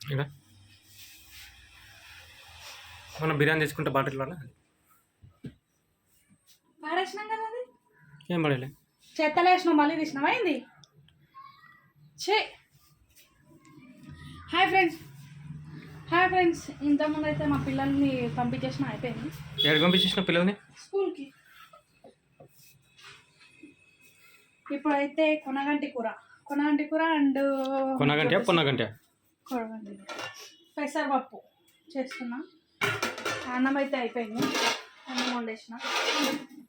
ఇక్కడ. మనం బిర్యానీ తీసుకుంటే బాటిల్లోనే పాడేసినాం కదా అది? ఏం పడేలే చెత్తలు మళ్ళీ తీసినాం అయింది చే హాయ్ ఫ్రెండ్స్. Hi friends. ఇంతకుముందు అయితే మా పిల్లల్ని పంపించేసిన అయిపోయింది. ఏడు పంపించేసిన పిల్లల్ని? స్కూల్కి. ఇప్పుడైతే కొనగంటి కూర. కొనగంటి కూర అండ్ కొనగంటే పొన్నగంటే కొనగంటి పెసరపప్పు చేస్తున్నా. అన్నం అయితే అయిపోయింది. అన్నం వండేసిన.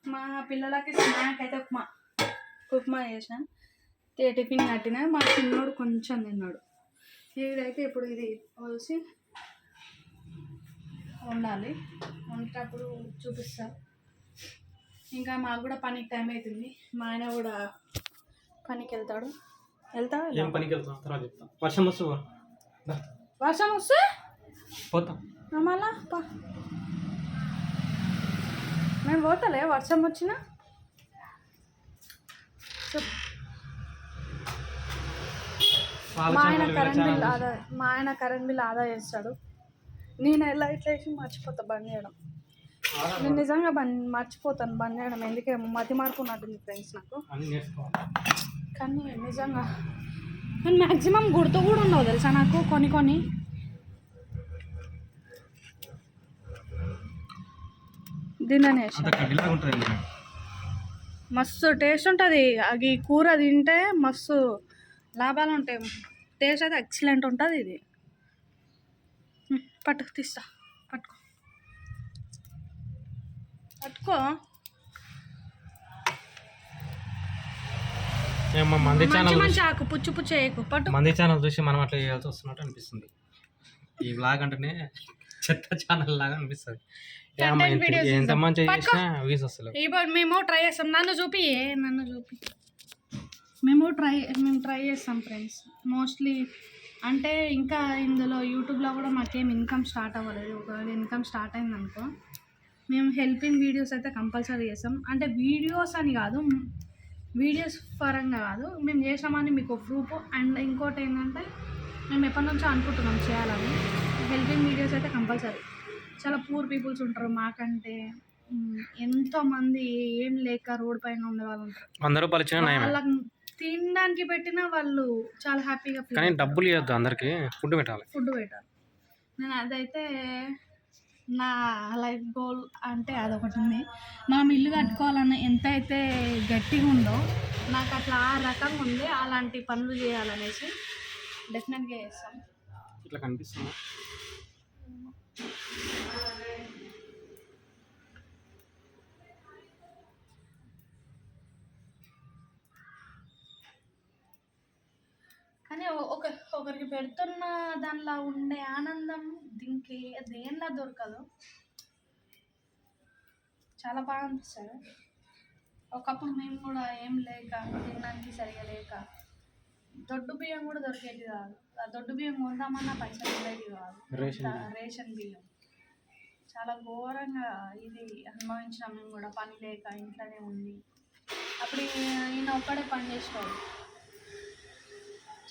మా పిల్లలకి స్నాక్ అయితే ఉప్మా. ఉప్మా చేసిన. టిఫిన్ కట్టిన. మా చిన్నోడు కొంచెం తిన్నాడు. ఇదైతే ఇప్పుడు ఇది వచ్చి వండాలి. వండేటప్పుడు చూపిస్తా. ఇంకా మాకు కూడా పనికి టైం అవుతుంది. మా ఆయన కూడా పనికి వెళ్తాడు వెళ్తా ఏం పనికి వెళ్తాం తర్వాత చెప్తాం. వర్షం వస్తూ వర్షం వస్తే? పోతాం. మళ్ళా? పా. మేము పోతలే. వర్షం వచ్చినా? చెప్ మా ఆయన కరెంట్ బిల్ ఆదా మా ఆయన కరెంట్ బిల్ ఆదా చేస్తాడు. నేను ఎలా ఇట్లా వేసి మర్చిపోతా బంద్ చేయడం? నేను నిజంగా బంద్ మర్చిపోతాను బంద్ చేయడం. ఎందుకే? మతి మార్పు ఉన్నట్టుంది ఫ్రెండ్స్ నాకు. అన్ని నేర్చుకోవాలి కానీ నిజంగా నేను మ్యాక్సిమం గుర్తు కూడా ఉండవు తెలుసా నాకు? కొన్ని కొన్ని. దీనిలోనే వేసా. అంత కడ్డీలాగా ఉంటుంది మస్తు టేస్ట్ ఉంటుంది. అది కూర తింటే మస్తు లాభాలు ఉంటాయి. టేస్ట్ అయితే ఎక్సలెంట్ ఉంటుంది ఇది. హ్మ్, పట్టు తీస్తా. పట్టుకో. పట్టుకో. మంది ఛానల్ ఆకు పుచ్చు పుచ్చు వేయకు పట్టు. మంది ఛానల్ చూసి మనం అట్లా చేయాల్సి వస్తున్నట్టు అనిపిస్తుంది. ఈ వ్లాగ్ అంటేనే చెత్త ఛానల్ లాగా అనిపిస్తుంది. ఎంత-. చేసినా వీస్ ఇప్పుడు మేము ట్రై చేస్తాం. నన్ను చూపి నన్ను చూపి. మేము ట్రై మేము ట్రై చేస్తాం ఫ్రెండ్స్ మోస్ట్లీ అంటే ఇంకా ఇందులో యూట్యూబ్లో కూడా మాకేం ఇన్కమ్ స్టార్ట్ అవ్వలేదు. ఒకవేళ ఇన్కమ్ స్టార్ట్ అయింది అనుకో మేము హెల్పింగ్ వీడియోస్ అయితే కంపల్సరీ చేస్తాం. అంటే వీడియోస్ అని కాదు వీడియోస్ పరంగా కాదు. మేము చేసామని మీకు ప్రూఫ్ అండ్ ఇంకోటి ఏంటంటే మేము ఎప్పటి నుంచో అనుకుంటున్నాం చేయాలని. హెల్పింగ్ వీడియోస్ అయితే కంపల్సరీ చాలా పూర్ పీపుల్స్ ఉంటారు మాకంటే. మ్, ఎంతో మంది ఏం లేక రోడ్ పైన ఉండే వాళ్ళు ఉంటారు. నయమే. వాళ్ళకి తినడానికి పెట్టినా వాళ్ళు చాలా హ్యాపీగా కానీ డబ్బులు ఇవ్వద్దు అందరికి. ఫుడ్ పెట్టాలి. ఫుడ్ పెట్టారు నేను అదైతే నా లైఫ్ గోల్ అంటే అదొకటి ఉంది మనం ఇల్లు కట్టుకోవాలన్న ఎంత అయితే గట్టిగా ఉందో నాకు అట్లా ఆ రకంగా ఉంది అలాంటి పనులు చేయాలనేసి డెఫినెట్గా చేస్తాం. ఇట్లా కనిపిస్తుంది? ఒకరికి పెడుతున్న దానిలో ఉండే ఆనందం దీనికి దేనిలో దొరకదు. చాలా బాగా అనిపిస్తుంది. ఒకప్పుడు మేము కూడా ఏం లేక తినడానికి సరిగా లేక దొడ్డు బియ్యం కూడా దొరికేది కాదు. ఆ దొడ్డు బియ్యం కొందామన్న పైసలు ఉండేది కాదు. రేషన్ బియ్యం. చాలా ఘోరంగా ఇది అనుభవించినాం మేము కూడా. పని లేక ఇంట్లోనే ఉంది అప్పుడు ఈయన ఒక్కడే పని చేసేవాడు.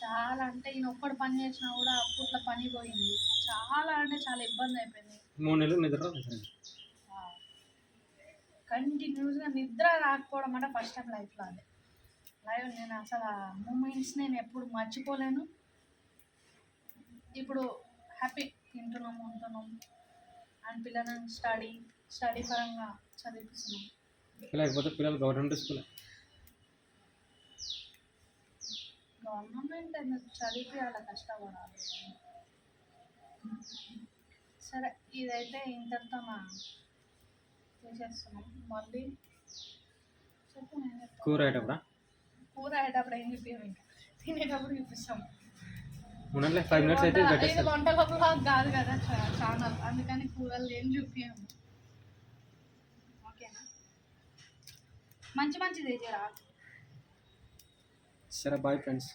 చాలా అంటే ఈయన ఒక్కడు పని చేసినా కూడా అప్పట్లో పని పోయింది. చాలా అంటే చాలా ఇబ్బంది అయిపోయింది. మూడు నెలలు నిద్ర. కంటిన్యూస్గా నిద్ర రాకపోవడం అంటే ఫస్ట్ టైం లైఫ్లో అది. లైవ్ నేను అసలు ఆ మూమెంట్స్ నేను ఎప్పుడు మర్చిపోలేను. ఇప్పుడు హ్యాపీ తింటున్నాం ఉంటున్నాం అండ్ పిల్లలను స్టడీ స్టడీ పరంగా చదివిస్తున్నాం లేకపోతే పిల్లలు గవర్నమెంట్ స్కూల్. గవర్నమెంట్ ఎందుకు చదివి అలా కష్టపడాలి? సరే ఇదైతే ఇంతటితో మా చేసేస్తున్నాం. మళ్ళీ చెప్పు నేను. కూర అయ్యేటప్పుడు? కూర అయ్యేటప్పుడు ఏం చెప్పాము ఇంకా? తినేటప్పుడు చూపిస్తాం ఉండండి ఫైవ్ మినిట్స్ అయితే వంట- ఇది పెట్టేస్తారు వంటల బ్లాగ్ కాదు కదా ఛానల్ అందుకని కూరలు ఏం చూపించాము ఓకేనా? మంచి మంచిది జరా సరే బాయ్ ఫ్రెండ్స్